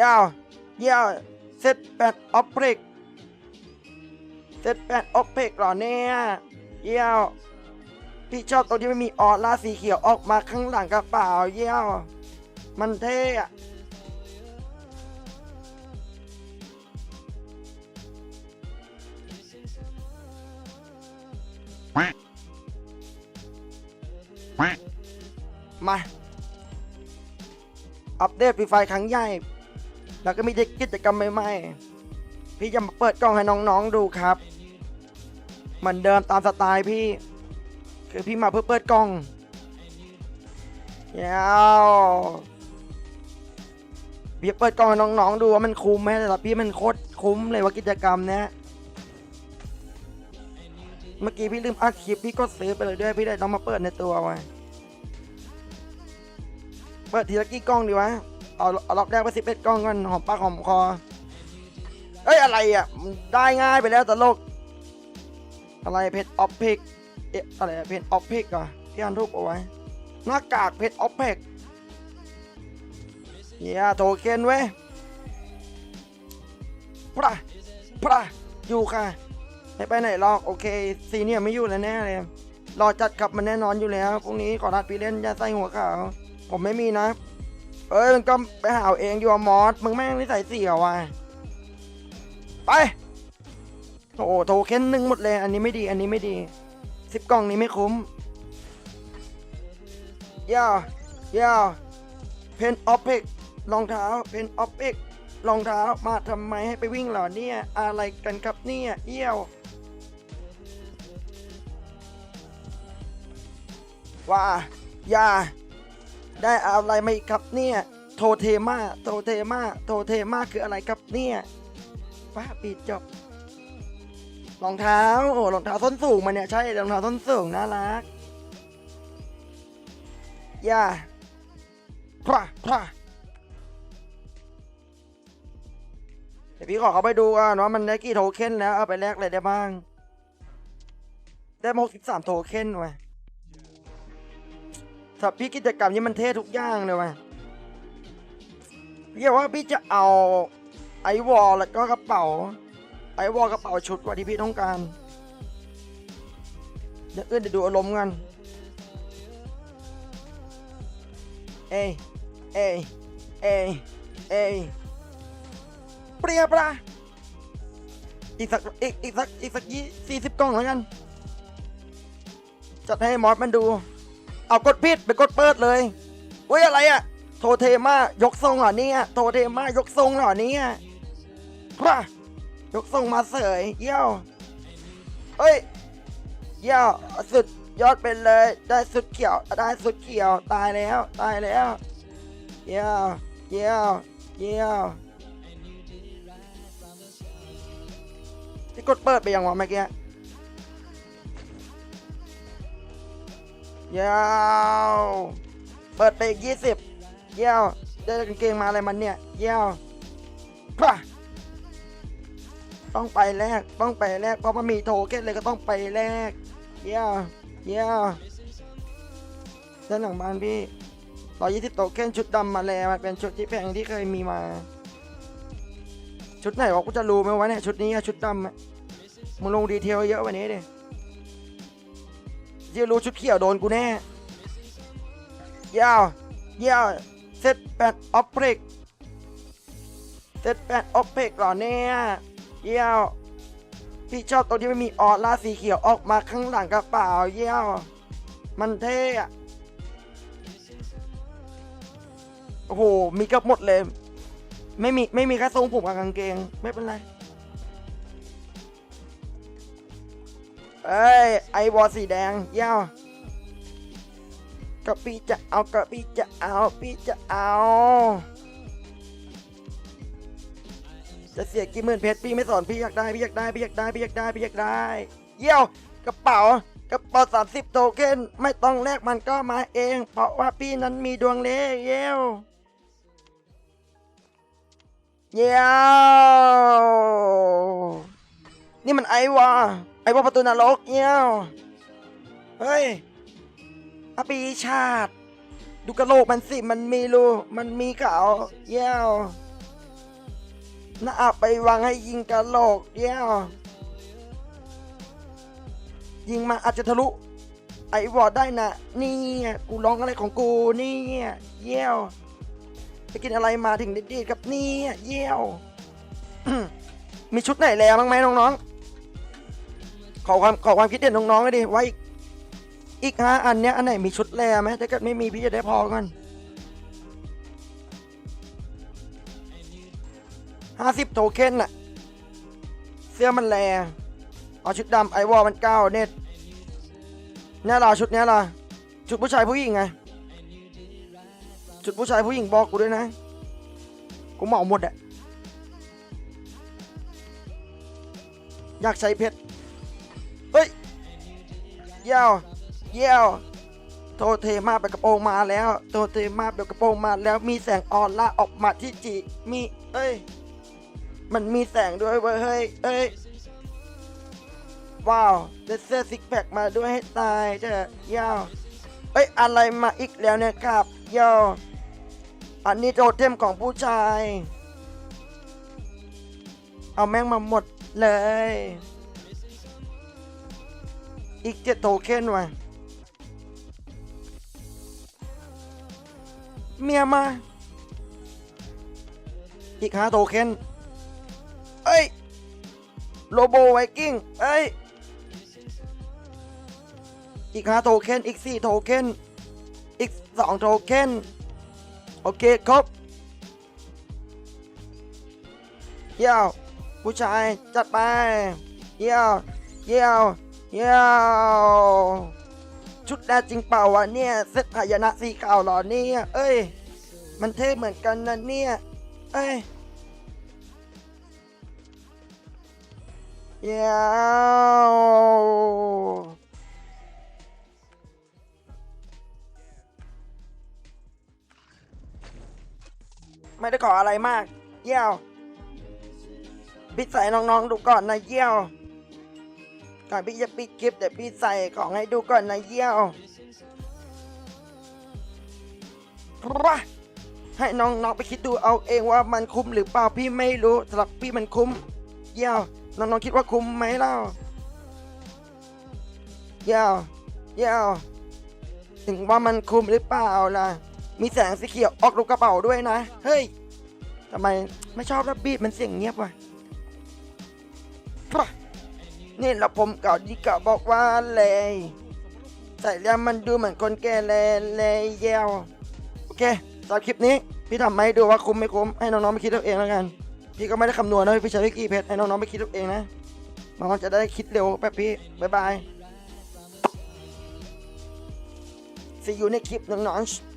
ยาวยาวเซตแปดออฟเพกเซตแปดออฟเพกเหรอเนี่ยยาวพี่ชอบตรงที่ไม่มีออร่าสีเขียวออกมาข้างหลังกระเป๋ายาวมันเท่อะมา อัปเดตฟรีไฟครั้งใหญ่ แล้วก็มีกิจกรรมใหม่ๆ พี่จะมาเปิดกล้องให้น้องๆดูครับ เหมือนเดิมตามสไตล์พี่ คือพี่มาเพื่อเปิดกล้องยาวพี่เปิดกล้องให้น้องๆดูว่ามันคุ้มไหมแต่ละพี่มันโคตรคุ้มเลยว่ากิจกรรมเนี้ยเมื่อกี้พี่ลืมอัดคลิปพี่ก็ซื้อไปเลยด้วยพี่ได้ต้องมาเปิดในตัวไว้เปิดทีละกี่กล้องดีวะ เอาเอาล็อกแรกไปสิบเอ็ดกล้องก่อนหอมปากหอมคอ เอ้ยอะไรอะได้ง่ายไปแล้วตลก อะไรเพชรออฟพิกเอ๊ะอะไรเพชรออฟพิกอะที่อ่านรูปเอาไว้ หน้ากากเพชรออฟพิกเฮียโทเค็นเว้ยพระพระอยู่ค่ะไม่ไปไหนหรอกโอเคซีเนี่ยไม่อยู่แล้วแน่เลยรอจัดขับมันแน่นอนอยู่แล้วพรุ่งนี้ขอนัดพี่เล่นอย่าใส่หัวขาวผมไม่มีนะ เอ้ยมันก็ไปหาเอาเองอยู่อะมอสมึงแม่งนิสัยเสียว่ะไปโอ้โหโทเค็นหนึ่งหมดเลย อันนี้ไม่ดีอันนี้ไม่ดีสิบกล่องนี้ไม่คุ้มยาวยาวเพนออฟเพิกรองเท้าเพนออฟเพิกรองเท้ามาทำไมให้ไปวิ่งเหรอเนี่ย อะไรกันครับเนี่ยเอี้ยวว่าอย่า ได้อะไรไหมครับเนี่ยโทเทมาโทเทมาโทเทมาคืออะไรครับเนี่ยป้าปิดจบรองเท้าโอ้รองเท้าส้นสูงมาเนี่ยใช่รองเท้าส้นสูงน่ารักอย่าพระพระเดี๋ยวพี่ขอเขาไปดูก่อนว่ามันได้กี่โทเค็นแล้วเอาไปแลกอะไรได้บ้าง ได้มา63โทเค็นไว้ สับพี่กิจกรรมนี้มันเท่ทุกอย่างเลยว่ะพี่ว่าพี่จะเอาไอวอลแล้วก็กระเป๋า ไอวอลกระเป๋าชุดว่าที่พี่ต้องการเดี๋ยวอื่นเดี๋ยวดูอารมณ์กันเอยเอยเอยเอยเปรียบละอีกสักอีกอีกสักอีกสักยี่สี่สิบกล่องแล้วกันจัดให้มอสมันดู เอากดผิดไปกดเปิดเลยอุ้ยอะไรอะโทเทมายกทรงเหรอเนี่ยโทเทมายกทรงเหรอเนี่ยพระยกทรงมาเสยเยี่ยวเอ้ยเยี่ยวสุดยอดไปเลย ได้สุดเขียวได้สุดเขียวตายแล้วตายแล้วเยี่ยวเยี่ยวเยี่ยวที่กดเปิดไปยังวะเมื่อกี้ ยาวเปิดไปอีกยี่สิบเยี่ยวได้กางเกงมาอะไรมันเนี่ยเยี่ยวพระต้องไปแลกต้องไปแลกเพราะมันมีโทเค็นเลยก็ต้องไปแลกเยี่ยวเยี่ยวด้านหลังบ้านพี่ร้อยยี่สิบโทเค็นชุดดำมาแล้วมันเป็นชุดที่แพงที่เคยมีมาชุดไหนวะกูจะรู้ไหมวะเนี่ยชุดนี้อะชุดดำอะมึงลงดีเทลเยอะกวันนี้ดิ เดี๋ยวรู้ชุดเขียวโดนกูแน่ยาวยาวเซตแปดออฟเพกเซตแปดออฟเพกหรอเนี่ยยาวพี่ชอบตรงที่ไม่มีออร่าสีเขียวออกมาข้างหลังกระเป๋ายาวมันเท่อะโอ้โหมีกับหมดเลย ไม่มีไม่มีแค่ทรงผมกับกางเกง ไม่เป็นไร เอ้ยไอวอสีแดงเย้ากระปีจะเอากระปีจะเอาปีจะเอา จะเสียกี่หมื่นเพชรพี่ไม่สอนพี่อยากได้พี่อยากได้พี่อยากได้พี่อยากได้พี่อยากได้ เยี่ยวกระเป๋ากระเป๋าสามสิบโทเค็นไม่ต้องแลกมันก็มาเอง เพราะว่าพี่นั้นมีดวงเล่เยี่ยวเยี่ยวนี่มันไอวะ ไอ้พวกประตูนรกเงี้ยเฮ้ยอปีชาติ ดูกระโหลกมันสิ มันมีรู มันมีเขาเยี่ยวน่าไปวางให้ยิงกะโหลกเดียวยิงมาอาจจะทะลุ ไอ้วอดได้นะนี่กูร้องอะไรของกูนี่เยี่ยวไปกินอะไรมาถึงดีๆกับนี่เยี่ยว มีชุดไหนแล้วบ้างไหมน้องๆ ขอความขอความคิดเห็นน้องๆเลยดิไว้อีกอีกห้าอันเนี้ยอันไหนมีชุดแลไหมถ้าเกิดไม่มีพี่จะได้พอกันห้าสิบโทเค็นน่ะ เสื้อมันแลเอาชุดดำไอวอลมันเก้าเน็ตเนี่ยล่ะชุดเนี้ยล่ะชุดผู้ชายผู้หญิงไงชุดผู้ชายผู้หญิงบอกกูด้วยนะ กูเหมาหมดอะอยากใช้เพชร เยี่ยวเยี่ยวโทเทมาแบบกระโปรงมาแล้ว โทเทมาแบบกระโปรงมาแล้วมีแสงออร่าออกมาที่จีมีเอ้ย มันมีแสงด้วยเว้ยเฮ้ยเอ้ยว้าวเดเซอร์ซิกแพคมาด้วยให้ตายเถอะยาวเอ้ยอะไรมาอีกแล้วเนี่ยครับเยาวอันนี้โทเทมของผู้ชาย เอาแม่งมาหมดเลย อีกเจ็ดโทเค็นว่ะเมียมา อีกห้าโทเค็นเอ้ย โลโบไวกิ้ง เอ้ย อีกห้าโทเค็นอีกสี่โทเค็นอีกสองโทเค็นโอเคครบเยี่ยวผู้ชาย จัดไป เยี่ยว เยี่ยว เยี่ยวชุดแดจริงเปล่าวะเนี่ยเซตหายนะสีขาวเหรอเนี่ย เอ้ย มันเท่เหมือนกันนะเนี่ย เอ้ยเยี่ยวไม่ได้ขออะไรมาก เยี่ยวพี่ใส่น้องๆดูก่อนนะเยี่ยว ก่อนพี่จะปิดคลิปเดี๋ยวพี่ใส่ของให้ดูก่อนนะเยี่ยวว้าให้น้องๆไปคิดดูเอาเองว่ามันคุ้มหรือเปล่าพี่ไม่รู้สำหรับพี่มันคุ้ม เยี่ยวน้องๆคิดว่าคุ้มไหมเล่าเยี่ยวเยี่ยวถึงว่ามันคุ้มหรือเปล่าล่ะ มีแสงสีเขียวออกลูกกระเป๋าด้วยนะ เฮ้ยทำไมไม่ชอบรับบีดมันเสียงเงียบวะ นี่แหละผมเก่าที่เก่าบอกว่าเลยใส่แล้วมันดูเหมือนคนแก่เลยเลยเยวโอเคสำหรับคลิปนี้พี่ทำมาให้ดูว่าคุ้มไม่คุ้มให้น้องๆไปคิดเอาเองแล้วกันพี่ก็ไม่ได้คำนวณนะพี่ใช้วิกี่เพชรให้น้องๆไปคิดเอาเองนะน้องจะได้คิดเร็วแบบพี่บ๊ายบาย see you ในคลิปน้องๆ